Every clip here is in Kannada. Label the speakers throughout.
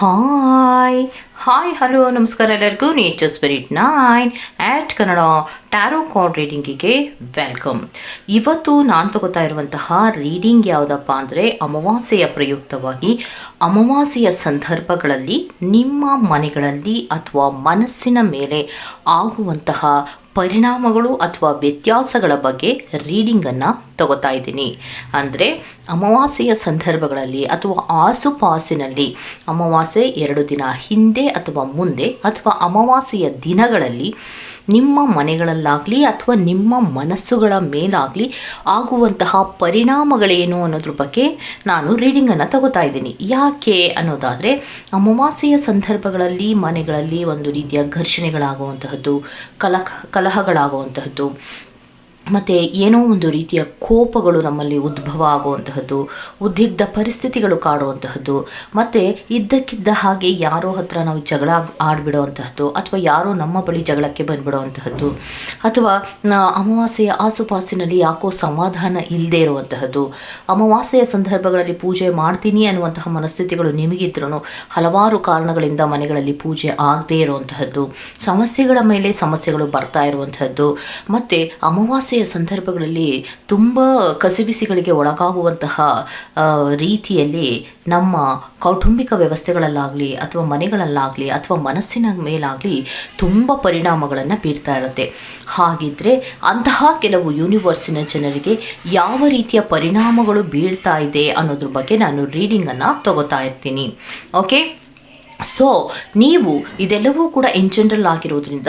Speaker 1: ಹಾಯ್ ಹಾಯ್ ಹಲೋ ನಮಸ್ಕಾರ ಎಲ್ಲರಿಗೂ. Nature spirit nine at Kannada tarot card ರೀಡಿಂಗಿಗೆ welcome ಇವತ್ತು ನಾನು ತಗೋತಾ ಇರುವಂತಹ ರೀಡಿಂಗ್ ಯಾವುದಪ್ಪ ಅಂದರೆ ಅಮಾವಾಸ್ಯೆಯ ಪ್ರಯುಕ್ತವಾಗಿ ಅಮಾವಾಸ್ಯೆಯ ಸಂದರ್ಭಗಳಲ್ಲಿ ನಿಮ್ಮ ಮನೆಗಳಲ್ಲಿ ಅಥವಾ ಮನಸ್ಸಿನ ಮೇಲೆ ಆಗುವಂತಹ ಪರಿಣಾಮಗಳು ಅಥವಾ ವ್ಯತ್ಯಾಸಗಳ ಬಗ್ಗೆ ರೀಡಿಂಗನ್ನು ತಗೋತಾ ಇದ್ದೀನಿ. ಅಂದರೆ ಅಮಾವಾಸ್ಯೆಯ ಸಂದರ್ಭಗಳಲ್ಲಿ ಅಥವಾ ಆಸುಪಾಸಿನಲ್ಲಿ ಅಮಾವಾಸ್ಯೆ ಎರಡು ದಿನ ಹಿಂದೆ ಅಥವಾ ಮುಂದೆ ಅಥವಾ ಅಮಾವಾಸ್ಯೆಯ ದಿನಗಳಲ್ಲಿ ನಿಮ್ಮ ಮನೆಗಳಲ್ಲಾಗಲಿ ಅಥವಾ ನಿಮ್ಮ ಮನಸ್ಸುಗಳ ಮೇಲಾಗಲಿ ಆಗುವಂತಹ ಪರಿಣಾಮಗಳೇನು ಅನ್ನೋದ್ರ ಬಗ್ಗೆ ನಾನು ರೀಡಿಂಗನ್ನು ತಗೋತಾ ಇದ್ದೀನಿ. ಯಾಕೆ ಅನ್ನೋದಾದರೆ ಅಮಾವಾಸ್ಯೆಯ ಸಂದರ್ಭಗಳಲ್ಲಿ ಮನೆಗಳಲ್ಲಿ ಒಂದು ರೀತಿಯ ಘರ್ಷಣೆಗಳಾಗುವಂತಹದ್ದು, ಕಲಹ, ಕಲಹಗಳಾಗುವಂತಹದ್ದು ಮತ್ತು ಏನೋ ಒಂದು ರೀತಿಯ ಕೋಪಗಳು ನಮ್ಮಲ್ಲಿ ಉದ್ಭವ ಆಗುವಂತಹದ್ದು ಉದ್ವಿಗ್ಧ ಪರಿಸ್ಥಿತಿಗಳು ಕಾಡುವಂತಹದ್ದು, ಮತ್ತು ಇದ್ದಕ್ಕಿದ್ದ ಹಾಗೆ ಯಾರೋ ಹತ್ರ ನಾವು ಜಗಳ ಆಡಿಬಿಡುವಂತಹದ್ದು, ಅಥವಾ ಯಾರೋ ನಮ್ಮ ಬಳಿ ಜಗಳಕ್ಕೆ ಬಂದುಬಿಡುವಂತಹದ್ದು, ಅಥವಾ ಅಮಾವಾಸ್ಯೆಯ ಆಸುಪಾಸಿನಲ್ಲಿ ಯಾಕೋ ಸಮಾಧಾನ ಇಲ್ಲದೆ ಇರುವಂತಹದ್ದು, ಅಮಾವಾಸ್ಯೆಯ ಸಂದರ್ಭಗಳಲ್ಲಿ ಪೂಜೆ ಮಾಡ್ತೀನಿ ಅನ್ನುವಂತಹ ಮನಸ್ಥಿತಿಗಳು ನಿಮಗಿದ್ರೂ ಹಲವಾರು ಕಾರಣಗಳಿಂದ ಮನೆಗಳಲ್ಲಿ ಪೂಜೆ ಆಗದೇ ಇರುವಂತಹದ್ದು, ಸಮಸ್ಯೆಗಳ ಮೇಲೆ ಸಮಸ್ಯೆಗಳು ಬರ್ತಾ ಇರುವಂತಹದ್ದು, ಮತ್ತು ಅಮಾವಾಸ್ಯೆ ಸಂದರ್ಭಗಳಲ್ಲಿ ತುಂಬ ಕಸಿಬಿಸಿಗಳಿಗೆ ಒಳಗಾಗುವಂತಹ ರೀತಿಯಲ್ಲಿ ನಮ್ಮ ಕೌಟುಂಬಿಕ ವ್ಯವಸ್ಥೆಗಳಲ್ಲಾಗಲಿ ಅಥವಾ ಮನೆಗಳಲ್ಲಾಗಲಿ ಅಥವಾ ಮನಸ್ಸಿನ ಮೇಲಾಗಲಿ ತುಂಬ ಪರಿಣಾಮಗಳನ್ನು ಬೀರ್ತಾ ಇರುತ್ತೆ. ಹಾಗಿದ್ದರೆ ಅಂತಹ ಕೆಲವು ಯೂನಿವರ್ಸಿನ ಜನರಿಗೆ ಯಾವ ರೀತಿಯ ಪರಿಣಾಮಗಳು ಬೀಳ್ತಾ ಇದೆ ಅನ್ನೋದ್ರ ಬಗ್ಗೆ ನಾನು ರೀಡಿಂಗನ್ನು ತಗೋತಾ ಇರ್ತೀನಿ. ಓಕೆ ಸೊ ನೀವು ಇದೆಲ್ಲವೂ ಕೂಡ ಇನ್ ಜನರಲ್ ಆಗಿರೋದ್ರಿಂದ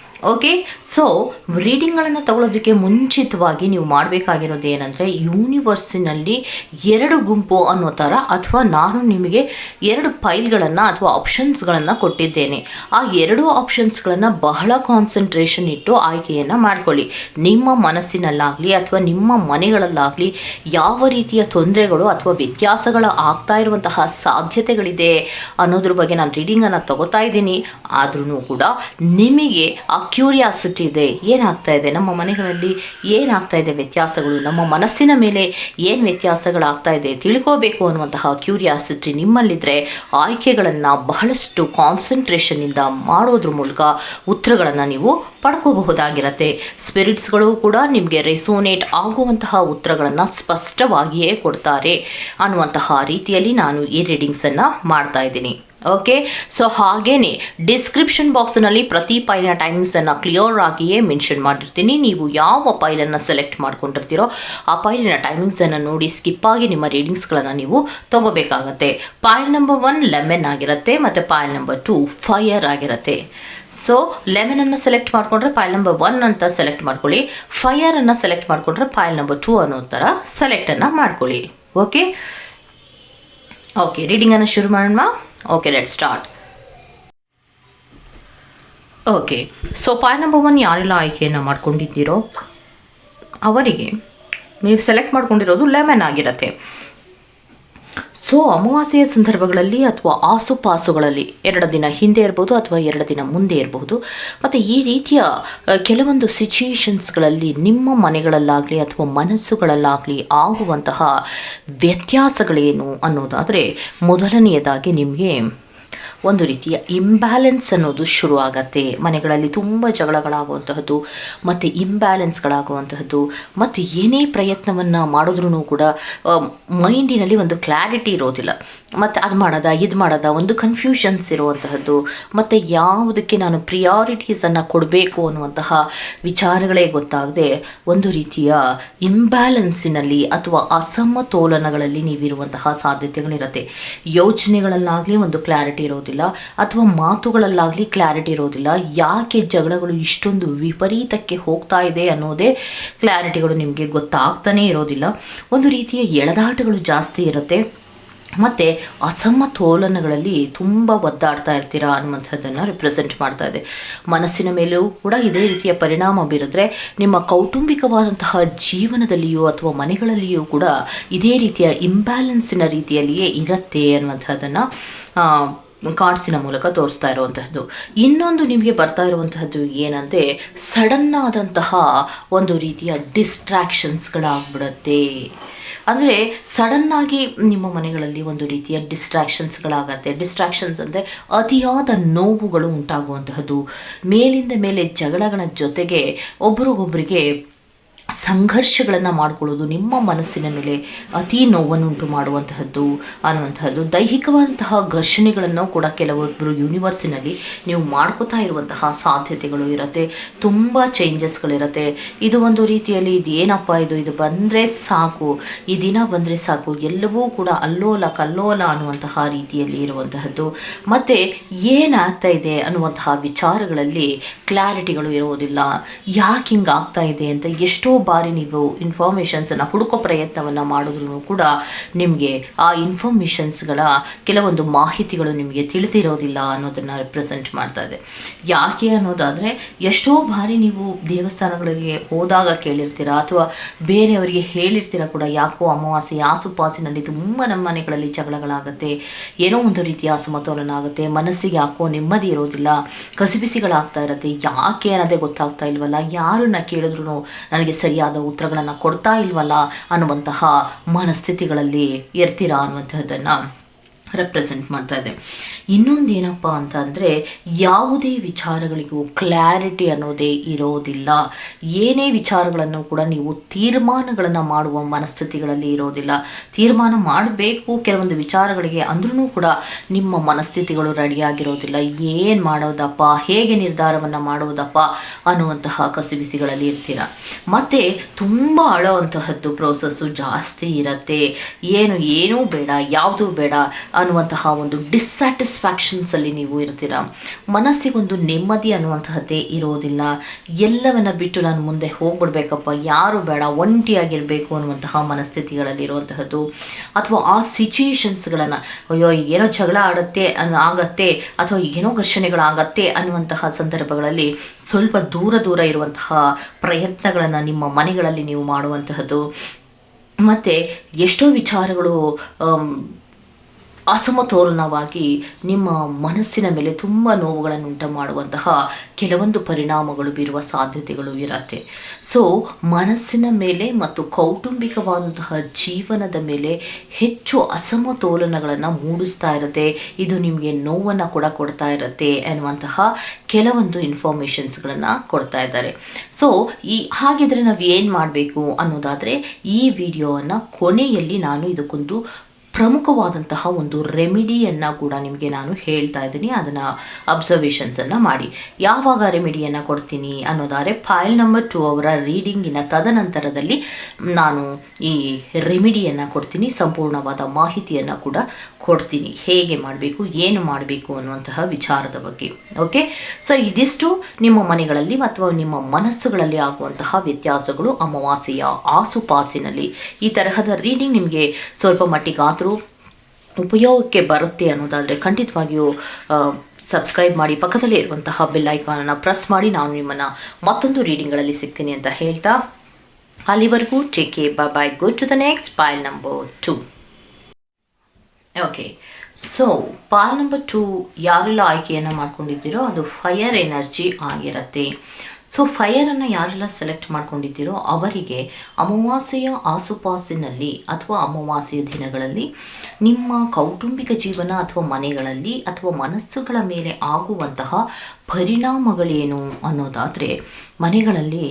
Speaker 1: ಓಕೆ ಸೊ ರೀಡಿಂಗ್ಗಳನ್ನು ತಗೊಳ್ಳೋದಕ್ಕೆ ಮುಂಚಿತವಾಗಿ ನೀವು ಮಾಡಬೇಕಾಗಿರೋದು ಏನಂದರೆ ಯೂನಿವರ್ಸಿನಲ್ಲಿ ಎರಡು ಗುಂಪು ಅನ್ನೋ ಥರ ಅಥವಾ ನಾನು ನಿಮಗೆ ಎರಡು ಫೈಲ್ಗಳನ್ನು ಅಥವಾ ಆಪ್ಷನ್ಸ್ಗಳನ್ನು ಕೊಟ್ಟಿದ್ದೇನೆ. ಆ ಎರಡು ಆಪ್ಷನ್ಸ್ಗಳನ್ನು ಬಹಳ ಕಾನ್ಸಂಟ್ರೇಷನ್ ಇಟ್ಟು ಆಯ್ಕೆಯನ್ನು ಮಾಡ್ಕೊಳ್ಳಿ. ನಿಮ್ಮ ಮನಸ್ಸಿನಲ್ಲಾಗಲಿ ಅಥವಾ ನಿಮ್ಮ ಮನೆಗಳಲ್ಲಾಗಲಿ ಯಾವ ರೀತಿಯ ತೊಂದರೆಗಳು ಅಥವಾ ವ್ಯತ್ಯಾಸಗಳು ಆಗ್ತಾ ಇರುವಂತಹ ಸಾಧ್ಯತೆಗಳಿದೆ ಅನ್ನೋದ್ರ ಬಗ್ಗೆ ನಾನು ರೀಡಿಂಗನ್ನು ತಗೋತಾ ಇದ್ದೀನಿ. ಆದ್ರೂ ಕೂಡ ನಿಮಗೆ ಆ ಕ್ಯೂರಿಯಾಸಿಟಿ ಇದೆ. ಏನಾಗ್ತಾ ಇದೆ? ನಮ್ಮ ಮನೆಗಳಲ್ಲಿ ಏನಾಗ್ತಾ ಇದೆ ವ್ಯತ್ಯಾಸಗಳು? ನಮ್ಮ ಮನಸ್ಸಿನ ಮೇಲೆ ಏನು ವ್ಯತ್ಯಾಸಗಳಾಗ್ತಾ ಇದೆ? ತಿಳ್ಕೋಬೇಕು ಅನ್ನುವಂತಹ ಕ್ಯೂರಿಯಾಸಿಟಿ ನಿಮ್ಮಲ್ಲಿದ್ದರೆ ಆಯ್ಕೆಗಳನ್ನು ಬಹಳಷ್ಟು ಕಾನ್ಸಂಟ್ರೇಷನ್ನಿಂದ ಮಾಡೋದ್ರ ಮೂಲಕ ಉತ್ತರಗಳನ್ನು ನೀವು ಪಡ್ಕೋಬಹುದಾಗಿರತ್ತೆ. ಸ್ಪಿರಿಟ್ಸ್ಗಳು ಕೂಡ ನಿಮಗೆ ರೆಸೋನೇಟ್ ಆಗುವಂತಹ ಉತ್ತರಗಳನ್ನು ಸ್ಪಷ್ಟವಾಗಿಯೇ ಕೊಡ್ತಾರೆ ಅನ್ನುವಂತಹ ರೀತಿಯಲ್ಲಿ ನಾನು ಈ ರೀಡಿಂಗ್ಸನ್ನು ಮಾಡ್ತಾ ಇದ್ದೀನಿ. ಓಕೆ ಸೊ ಹಾಗೇನೆ ಡಿಸ್ಕ್ರಿಪ್ಷನ್ ಬಾಕ್ಸ್ನಲ್ಲಿ ಪ್ರತಿ ಪೈಲಿನ ಟೈಮಿಂಗ್ಸನ್ನು ಕ್ಲಿಯರ್ ಆಗಿಯೇ ಮೆನ್ಷನ್ ಮಾಡಿರ್ತೀನಿ. ನೀವು ಯಾವ ಪೈಲನ್ನು ಸೆಲೆಕ್ಟ್ ಮಾಡ್ಕೊಂಡಿರ್ತೀರೋ ಆ ಪೈಲಿನ ಟೈಮಿಂಗ್ಸನ್ನು ನೋಡಿ ಸ್ಕಿಪ್ ಆಗಿ ನಿಮ್ಮ ರೀಡಿಂಗ್ಸ್ಗಳನ್ನು ನೀವು ತಗೋಬೇಕಾಗತ್ತೆ. ಪೈಲ್ ನಂಬರ್ ಒನ್ ಲೆಮೆನ್ ಆಗಿರುತ್ತೆ ಮತ್ತು ಪೈಲ್ ನಂಬರ್ ಟು ಫೈಯರ್ ಆಗಿರುತ್ತೆ. ಸೊ ಲೆಮನನ್ನು ಸೆಲೆಕ್ಟ್ ಮಾಡಿಕೊಂಡ್ರೆ ಫೈಲ್ ನಂಬರ್ ಒನ್ ಅಂತ ಸೆಲೆಕ್ಟ್ ಮಾಡ್ಕೊಳ್ಳಿ. ಫೈಯರನ್ನು ಸೆಲೆಕ್ಟ್ ಮಾಡಿಕೊಂಡ್ರೆ ಫೈಲ್ ನಂಬರ್ ಟೂ ಅನ್ನೋ ಥರ ಸೆಲೆಕ್ಟನ್ನು ಮಾಡ್ಕೊಳ್ಳಿ. ಓಕೆ ಓಕೆ ರೀಡಿಂಗನ್ನು ಶುರು ಮಾಡೋಣ okay let start okay so point number one ಯಾರೆಲ್ಲ ಆಯ್ಕೆಯನ್ನು ಮಾಡ್ಕೊಂಡಿದ್ದೀರೋ ಅವರಿಗೆ ನೀವು ಸೆಲೆಕ್ಟ್ ಮಾಡ್ಕೊಂಡಿರೋದು ಲೆಮನ್ ಆಗಿರುತ್ತೆ. ಸೊ ಅಮಾವಾಸ್ಯೆಯ ಸಂದರ್ಭಗಳಲ್ಲಿ ಅಥವಾ ಆಸುಪಾಸುಗಳಲ್ಲಿ ಎರಡು ದಿನ ಹಿಂದೆ ಇರ್ಬೋದು ಅಥವಾ ಎರಡು ದಿನ ಮುಂದೆ ಇರಬಹುದು ಮತ್ತು ಈ ರೀತಿಯ ಕೆಲವೊಂದು ಸಿಚುಯೇಷನ್ಸ್ಗಳಲ್ಲಿ ನಿಮ್ಮ ಮನೆಗಳಲ್ಲಾಗಲಿ ಅಥವಾ ಮನಸ್ಸುಗಳಲ್ಲಾಗಲಿ ಆಗುವಂತಹ ವ್ಯತ್ಯಾಸಗಳೇನು ಅನ್ನೋದಾದರೆ ಮೊದಲನೆಯದಾಗಿ ನಿಮಗೆ ಒಂದು ರೀತಿಯ ಇಂಬ್ಯಾಲೆನ್ಸ್ ಅನ್ನೋದು ಶುರು ಆಗತ್ತೆ ಮನೆಗಳಲ್ಲಿ ತುಂಬ ಜಗಳಗಳಾಗುವಂತಹದ್ದು, ಮತ್ತು ಇಂಬ್ಯಾಲೆನ್ಸ್ಗಳಾಗುವಂತಹದ್ದು ಮತ್ತು ಏನೇ ಪ್ರಯತ್ನವನ್ನು ಮಾಡಿದ್ರೂ ಕೂಡ ಮೈಂಡಿನಲ್ಲಿ ಒಂದು ಕ್ಲಾರಿಟಿ ಇರೋದಿಲ್ಲ. ಮತ್ತು ಅದು ಮಾಡೋದ, ಇದು ಮಾಡೋದ, ಒಂದು ಕನ್ಫ್ಯೂಷನ್ಸ್ ಇರುವಂತಹದ್ದು, ಮತ್ತು ಯಾವುದಕ್ಕೆ ನಾನು ಪ್ರಿಯಾರಿಟೀಸನ್ನು ಕೊಡಬೇಕು ಅನ್ನುವಂತಹ ವಿಚಾರಗಳೇ ಗೊತ್ತಾಗದೆ, ಒಂದು ರೀತಿಯ ಇಂಬ್ಯಾಲೆನ್ಸಿನಲ್ಲಿ ಅಥವಾ ಅಸಮತೋಲನಗಳಲ್ಲಿ ನೀವಿರುವಂತಹ ಸಾಧ್ಯತೆಗಳಿರುತ್ತೆ. ಯೋಚನೆಗಳಲ್ಲಾಗಲಿ ಒಂದು ಕ್ಲಾರಿಟಿ ಇರೋದಿಲ್ಲ. ಅಥವಾ ಮಾತುಗಳಲ್ಲಾಗಲಿ ಕ್ಲಾರಿಟಿ ಇರೋದಿಲ್ಲ. ಯಾಕೆ ಜಗಳಗಳು ಇಷ್ಟೊಂದು ವಿಪರೀತಕ್ಕೆ ಹೋಗ್ತಾ ಇದೆ ಅನ್ನೋದೇ ಕ್ಲಾರಿಟಿಗಳು ನಿಮಗೆ ಗೊತ್ತಾಗ್ತಾನೇ ಇರೋದಿಲ್ಲ. ಒಂದು ರೀತಿಯ ಎಳೆದಾಟಗಳು ಜಾಸ್ತಿ ಇರುತ್ತೆ. ಮತ್ತು ಅಸಮತೋಲನಗಳಲ್ಲಿ ತುಂಬ ಒದ್ದಾಡ್ತಾ ಇರ್ತೀರಾ ಅನ್ನುವಂಥದ್ದನ್ನು ರಿಪ್ರೆಸೆಂಟ್ ಮಾಡ್ತಾ ಇದೆ. ಮನಸ್ಸಿನ ಮೇಲೂ ಕೂಡ ಇದೇ ರೀತಿಯ ಪರಿಣಾಮ ಬೀರಿದ್ರೆ ನಿಮ್ಮ ಕೌಟುಂಬಿಕವಾದಂತಹ ಜೀವನದಲ್ಲಿಯೂ ಅಥವಾ ಮನೆಗಳಲ್ಲಿಯೂ ಕೂಡ ಇದೇ ರೀತಿಯ ಇಂಬ್ಯಾಲೆನ್ಸಿನ ರೀತಿಯಲ್ಲಿಯೇ ಇರುತ್ತೆ ಅನ್ನುವಂಥದ್ದನ್ನು ಕಾರ್ಡ್ಸಿನ ಮೂಲಕ ತೋರಿಸ್ತಾ ಇರುವಂತಹದ್ದು. ಇನ್ನೊಂದು ನಿಮಗೆ ಬರ್ತಾ ಇರುವಂತಹದ್ದು ಏನಂದರೆ ಸಡನ್ ಆದಂತಹ ಒಂದು ರೀತಿಯ ಡಿಸ್ಟ್ರಾಕ್ಷನ್ಸ್ಗಳಾಗ್ಬಿಡತ್ತೆ ಅಂದರೆ ಸಡನ್ನಾಗಿ ನಿಮ್ಮ ಮನೆಗಳಲ್ಲಿ ಒಂದು ರೀತಿಯ ಡಿಸ್ಟ್ರಾಕ್ಷನ್ಸ್ಗಳಾಗತ್ತೆ ಡಿಸ್ಟ್ರಾಕ್ಷನ್ಸ್ ಅಂದರೆ ಅತಿಯಾದ ನೋವುಗಳು ಉಂಟಾಗುವಂತಹದ್ದು. ಮೇಲಿಂದ ಮೇಲೆ ಜಗಳಗಳ ಜೊತೆಗೆ ಒಬ್ರಿಗೊಬ್ರಿಗೆ ಸಂಘರ್ಷಗಳನ್ನು ಮಾಡಿಕೊಳ್ಳೋದು ನಿಮ್ಮ ಮನಸ್ಸಿನ ಮೇಲೆ ಅತಿ ನೋವನ್ನುಂಟು ಮಾಡುವಂತಹದ್ದು, ಅನ್ನುವಂತಹದ್ದು. ದೈಹಿಕವಾದಂತಹ ಘರ್ಷಣೆಗಳನ್ನು ಕೂಡ ಕೆಲವೊಬ್ಬರು ಯೂನಿವರ್ಸಿನಲ್ಲಿ ನೀವು ಮಾಡ್ಕೋತಾ ಇರುವಂತಹ ಸಾಧ್ಯತೆಗಳು ಇರುತ್ತೆ. ತುಂಬ ಚೇಂಜಸ್ಗಳಿರುತ್ತೆ ಇದು ಒಂದು ರೀತಿಯಲ್ಲಿ ಇದು ಏನಪ್ಪ ಇದು? ಇದು ಬಂದರೆ ಸಾಕು. ಈ ದಿನ ಬಂದರೆ ಸಾಕು. ಎಲ್ಲವೂ ಕೂಡ ಅಲ್ಲೋಲ ಕಲ್ಲೋಲ ಅನ್ನುವಂತಹ ರೀತಿಯಲ್ಲಿ ಇರುವಂತಹದ್ದು. ಮತ್ತು ಏನಾಗ್ತಾ ಇದೆ ಅನ್ನುವಂತಹ ವಿಚಾರಗಳಲ್ಲಿ ಕ್ಲಾರಿಟಿಗಳು ಇರುವುದಿಲ್ಲ. ಯಾಕೆ ಹಿಂಗೆ ಆಗ್ತಾ ಇದೆ ಅಂತ ಎಷ್ಟೋ ಬಾರಿ ನೀವು ಇನ್ಫಾರ್ಮೇಷನ್ಸನ್ನು ಹುಡುಕೋ ಪ್ರಯತ್ನವನ್ನು ಮಾಡಿದ್ರೂ ಕೂಡ ನಿಮಗೆ ಆ ಇನ್ಫಾರ್ಮೇಷನ್ಸ್ಗಳ ಕೆಲವೊಂದು ಮಾಹಿತಿಗಳು ನಿಮಗೆ ತಿಳಿದಿರೋದಿಲ್ಲ ಅನ್ನೋದನ್ನು ರೆಪ್ರೆಸೆಂಟ್ ಮಾಡ್ತಾ ಇದೆ. ಯಾಕೆ ಅನ್ನೋದಾದರೆ ಎಷ್ಟೋ ಬಾರಿ ನೀವು ದೇವಸ್ಥಾನಗಳಿಗೆ ಹೋದಾಗ ಕೇಳಿರ್ತೀರ ಅಥವಾ ಬೇರೆಯವರಿಗೆ ಹೇಳಿರ್ತೀರ ಕೂಡ ಯಾಕೋ ಅಮಾವಾಸ್ಯೆ ಆಸುಪಾಸಿನಲ್ಲಿ ತುಂಬ ನಮ್ಮ ಮನೆಗಳಲ್ಲಿ ಜಗಳಗಳಾಗುತ್ತೆ, ಏನೋ ಒಂದು ರೀತಿಯ ಅಸಮತೋಲನ ಆಗುತ್ತೆ, ಮನಸ್ಸಿಗೆ ಯಾಕೋ ನೆಮ್ಮದಿ ಇರೋದಿಲ್ಲ ಕಸಿಬಿಸಿಗಳಾಗ್ತಾ ಇರುತ್ತೆ, ಯಾಕೆ ಅನ್ನೋದೇ ಗೊತ್ತಾಗ್ತಾ ಇಲ್ವಲ್ಲ, ಯಾರನ್ನ ಕೇಳಿದ್ರು ನನಗೆ ಸರಿಯಾದ ಉತ್ತರಗಳನ್ನು ಕೊಡ್ತಾ ಇಲ್ವಲ್ಲ ಅನ್ನುವಂತಹ ಮನಸ್ಥಿತಿಗಳಲ್ಲಿ ಇರ್ತೀರಾ ಅನ್ನುವಂಥದ್ದನ್ನು ರೆಪ್ರೆಸೆಂಟ್ ಮಾಡ್ತಾ ಇದೆ. ಇನ್ನೊಂದು ಏನಪ್ಪ ಅಂತ ಅಂದರೆ ಯಾವುದೇ ವಿಚಾರಗಳಿಗೂ ಕ್ಲಾರಿಟಿ ಅನ್ನೋದೇ ಇರೋದಿಲ್ಲ. ಏನೇ ವಿಚಾರಗಳನ್ನು ಕೂಡ ನೀವು ತೀರ್ಮಾನಗಳನ್ನು ಮಾಡುವ ಮನಸ್ಥಿತಿಗಳಲ್ಲಿ ಇರೋದಿಲ್ಲ. ತೀರ್ಮಾನ ಮಾಡಬೇಕು, ಕೆಲವೊಂದು ವಿಚಾರಗಳಿಗೆ ಅಂದ್ರೂ ಕೂಡ ನಿಮ್ಮ ಮನಸ್ಥಿತಿಗಳು ರೆಡಿಯಾಗಿರೋದಿಲ್ಲ ಏನು ಮಾಡೋದಪ್ಪ, ಹೇಗೆ ನಿರ್ಧಾರವನ್ನು ಮಾಡೋದಪ್ಪ ಅನ್ನುವಂತಹ ಕಸಿಬಿಸಿಗಳಲ್ಲಿ ಇರ್ತೀರ? ಮತ್ತು ತುಂಬ ಅಳೋವಂತಹದ್ದು ಪ್ರೋಸೆಸ್ಸು ಜಾಸ್ತಿ ಇರುತ್ತೆ. ಏನು, ಏನೂ ಬೇಡ, ಯಾವುದೂ ಬೇಡ ಅನ್ನುವಂತಹ ಒಂದು ಡಿಸ್ಸ್ಯಾಟಿಸ್ಫ್ಯಾಕ್ಷನ್ಸಲ್ಲಿ ನೀವು ಇರ್ತೀರ ಮನಸ್ಸಿಗೊಂದು ನೆಮ್ಮದಿ ಅನ್ನುವಂತಹದ್ದೇ ಇರೋದಿಲ್ಲ. ಎಲ್ಲವನ್ನ ಬಿಟ್ಟು ನಾನು ಮುಂದೆ ಹೋಗ್ಬಿಡ್ಬೇಕಪ್ಪ. ಯಾರು ಬೇಡ, ಒಂಟಿಯಾಗಿರಬೇಕು ಅನ್ನುವಂತಹ ಮನಸ್ಥಿತಿಗಳಲ್ಲಿ ಇರುವಂತಹದ್ದು. ಅಥವಾ ಆ ಸಿಚುಯೇಷನ್ಸ್ಗಳನ್ನು ಅಯ್ಯೋ, ಈಗೇನೋ ಜಗಳ ಆಡುತ್ತೆ ಅನ್, ಆಗತ್ತೆ, ಅಥವಾ ಈಗೇನೋ ಘರ್ಷಣೆಗಳಾಗತ್ತೆ ಅನ್ನುವಂತಹ ಸಂದರ್ಭಗಳಲ್ಲಿ ಸ್ವಲ್ಪ ದೂರ ದೂರ ಇರುವಂತಹ ಪ್ರಯತ್ನಗಳನ್ನು ನಿಮ್ಮ ಮನೆಗಳಲ್ಲಿ ನೀವು ಮಾಡುವಂತಹದ್ದು. ಮತ್ತು ಎಷ್ಟೋ ವಿಚಾರಗಳು ಅಸಮತೋಲನವಾಗಿ ನಿಮ್ಮ ಮನಸ್ಸಿನ ಮೇಲೆ ತುಂಬ ನೋವುಗಳನ್ನು ಉಂಟು ಮಾಡುವಂತಹ ಕೆಲವೊಂದು ಪರಿಣಾಮಗಳು ಬೀರುವ ಸಾಧ್ಯತೆಗಳು ಇರತ್ತೆ. ಸೊ ಮನಸ್ಸಿನ ಮೇಲೆ ಮತ್ತು ಕೌಟುಂಬಿಕವಾದಂತಹ ಜೀವನದ ಮೇಲೆ ಹೆಚ್ಚು ಅಸಮತೋಲನಗಳನ್ನು ಮೂಡಿಸ್ತಾ ಇರುತ್ತೆ. ಇದು ನಿಮಗೆ ನೋವನ್ನು ಕೂಡ ಕೊಡ್ತಾ ಇರುತ್ತೆ ಅನ್ನುವಂತಹ ಕೆಲವೊಂದು ಇನ್ಫಾರ್ಮೇಷನ್ಸ್ಗಳನ್ನು ಕೊಡ್ತಾ ಇದ್ದಾರೆ. ಸೊ ಈ ಹಾಗಿದ್ರೆ ನಾವು ಏನು ಮಾಡಬೇಕು ಅನ್ನೋದಾದರೆ ಈ ವಿಡಿಯೋವನ್ನು ಕೊನೆಯಲ್ಲಿ ನಾನು ಇದಕ್ಕೊಂದು ಪ್ರಮುಖವಾದಂತಹ ಒಂದು ರೆಮಿಡಿಯನ್ನು ಕೂಡ ನಿಮಗೆ ನಾನು ಹೇಳ್ತಾ ಇದ್ದೀನಿ. ಅದನ್ನು ಅಬ್ಸರ್ವೇಷನ್ಸನ್ನು ಮಾಡಿ. ಯಾವಾಗ ರೆಮಿಡಿಯನ್ನು ಕೊಡ್ತೀನಿ ಅನ್ನೋದಾದರೆ ಫೈಲ್ ನಂಬರ್ ಟು ಅವರ ರೀಡಿಂಗಿನ ತದನಂತರದಲ್ಲಿ ನಾನು ಈ ರೆಮಿಡಿಯನ್ನು ಕೊಡ್ತೀನಿ. ಸಂಪೂರ್ಣವಾದ ಮಾಹಿತಿಯನ್ನು ಕೂಡ ಕೊಡ್ತೀನಿ. ಹೇಗೆ ಮಾಡಬೇಕು, ಏನು ಮಾಡಬೇಕು ಅನ್ನುವಂತಹ ವಿಚಾರದ ಬಗ್ಗೆ. ಓಕೆ ಸೊ ಇದಿಷ್ಟು ನಿಮ್ಮ ಮನೆಗಳಲ್ಲಿ ಅಥವಾ ನಿಮ್ಮ ಮನಸ್ಸುಗಳಲ್ಲಿ ಆಗುವಂತಹ ವ್ಯತ್ಯಾಸಗಳು ಅಮಾವಾಸ್ಯೆಯ ಆಸುಪಾಸಿನಲ್ಲಿ ಈ ತರಹದ ರೀಡಿಂಗ್ ನಿಮಗೆ ಸ್ವಲ್ಪ ಮಟ್ಟಿಗಾದರೂ ಉಪಯೋಗಕ್ಕೆ ಬರುತ್ತೆ ಅನ್ನೋದಾದರೆ ಖಂಡಿತವಾಗಿಯೂ ಸಬ್ಸ್ಕ್ರೈಬ್ ಮಾಡಿ ಪಕ್ಕದಲ್ಲಿ ಇರುವಂತಹ ಬೆಲ್ ಐಕಾನನ್ನು ಪ್ರೆಸ್ ಮಾಡಿ ನಾನು ನಿಮ್ಮನ್ನು ಮತ್ತೊಂದು ರೀಡಿಂಗ್ಗಳಲ್ಲಿ ಸಿಗ್ತೀನಿ ಅಂತ ಹೇಳ್ತಾ, ಅಲ್ಲಿವರೆಗೂ take bye bye go to the next pile number two okay so pile number two ಯಾರೆಲ್ಲ ಆಯ್ಕೆಯನ್ನು ಮಾಡ್ಕೊಂಡಿದ್ದೀರೋ ಅದು ಫೈರ್ ಎನರ್ಜಿ ಆಗಿರುತ್ತೆ. ಸೊ ಫೈರನ್ನು ಯಾರೆಲ್ಲ ಸೆಲೆಕ್ಟ್ ಮಾಡ್ಕೊಂಡಿದ್ದೀರೋ ಅವರಿಗೆ ಅಮಾವಾಸ್ಯೆಯ ಆಸುಪಾಸಿನಲ್ಲಿ ಅಥವಾ ಅಮಾವಾಸ್ಯೆಯ ದಿನಗಳಲ್ಲಿ ನಿಮ್ಮ ಕೌಟುಂಬಿಕ ಜೀವನ ಅಥವಾ ಮನೆಗಳಲ್ಲಿ ಅಥವಾ ಮನಸ್ಸುಗಳ ಮೇಲೆ ಆಗುವಂತಹ ಪರಿಣಾಮಗಳೇನು ಅನ್ನೋದಾದರೆ ಮನೆಗಳಲ್ಲಿ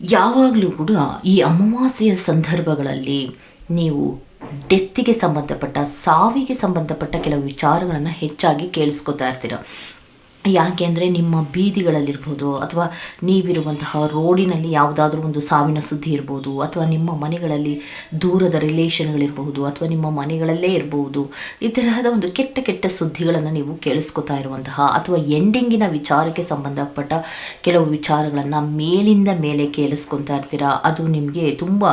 Speaker 1: ಯಾವಾಗಲೂ ಕೂಡ ಈ ಅಮಾವಾಸ್ಯೆಯ ಸಂದರ್ಭಗಳಲ್ಲಿ ನೀವು ಡೆತ್ತಿಗೆ ಸಂಬಂಧಪಟ್ಟ, ಸಾವಿಗೆ ಸಂಬಂಧಪಟ್ಟ ಕೆಲವು ವಿಚಾರಗಳನ್ನು ಹೆಚ್ಚಾಗಿ ಕೇಳಿಸ್ಕೊತಾ ಇರ್ತೀರ. ಯಾಕೆ ಅಂದರೆ ನಿಮ್ಮ ಬೀದಿಗಳಲ್ಲಿರ್ಬೋದು ಅಥವಾ ನೀವಿರುವಂತಹ ರೋಡಿನಲ್ಲಿ ಯಾವುದಾದ್ರೂ ಒಂದು ಸಾವಿನ ಸುದ್ದಿ ಇರ್ಬೋದು ಅಥವಾ ನಿಮ್ಮ ಮನೆಗಳಲ್ಲಿ ದೂರದ ರಿಲೇಷನ್ಗಳಿರ್ಬಹುದು ಅಥವಾ ನಿಮ್ಮ ಮನೆಗಳಲ್ಲೇ ಇರಬಹುದು ಈ ತರಹದ ಒಂದು ಕೆಟ್ಟ ಕೆಟ್ಟ ಸುದ್ದಿಗಳನ್ನು ನೀವು ಕೇಳಿಸ್ಕೊತಾ ಇರುವಂತಹ ಅಥವಾ ಎಂಡಿಂಗಿನ ವಿಚಾರಕ್ಕೆ ಸಂಬಂಧಪಟ್ಟ ಕೆಲವು ವಿಚಾರಗಳನ್ನು ಮೇಲಿಂದ ಮೇಲೆ ಕೇಳಿಸ್ಕೊತಾ ಇರ್ತೀರಾ, ಅದು ನಿಮಗೆ ತುಂಬ